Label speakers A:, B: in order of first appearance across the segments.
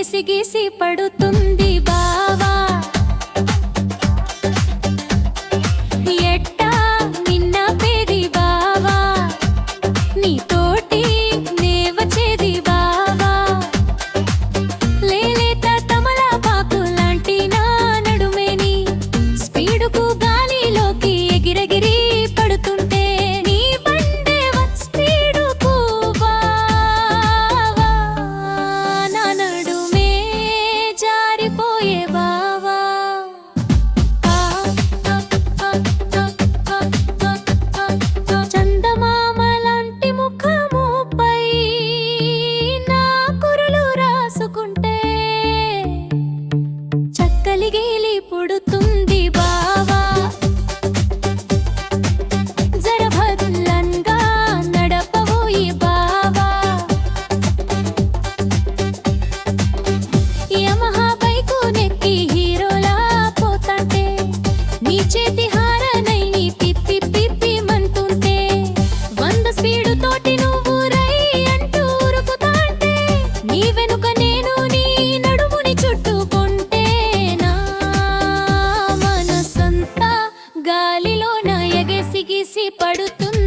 A: గీసి పడుతుంది బావా. ఎట్టా నిన్న పెరి బావా. నీతో పడుతుంది.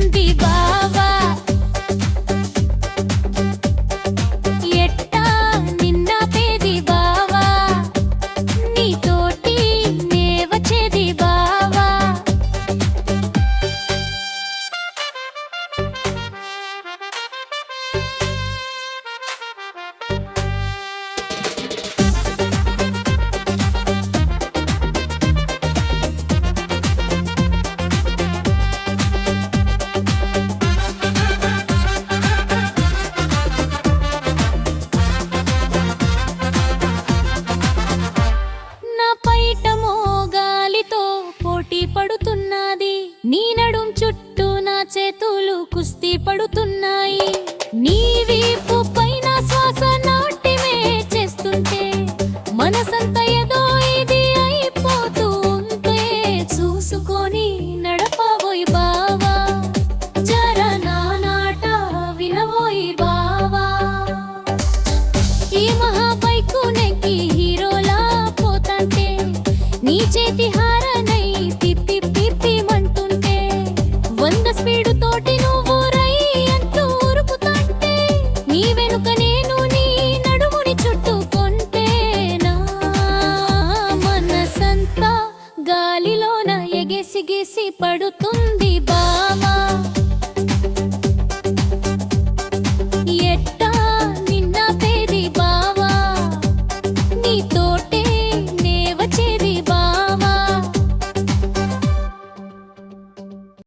A: పోటీ పడుతున్నది. నీ నడుం చుట్టూ నా చేతులు కుస్తీ పడుతున్నాయి. నీ వీపు పైన శ్వాస నాటిమే చేస్తుంటే మనసంత ఏదో ఇది అయిపోతూ చూసుకొని నడపబోయి బావా. జర నానాట వినబోయి బావా. ఈ మహాబైకు నెక్కి హీరోలా పోతంటే నీ చేతి గిసి పడుతుంది.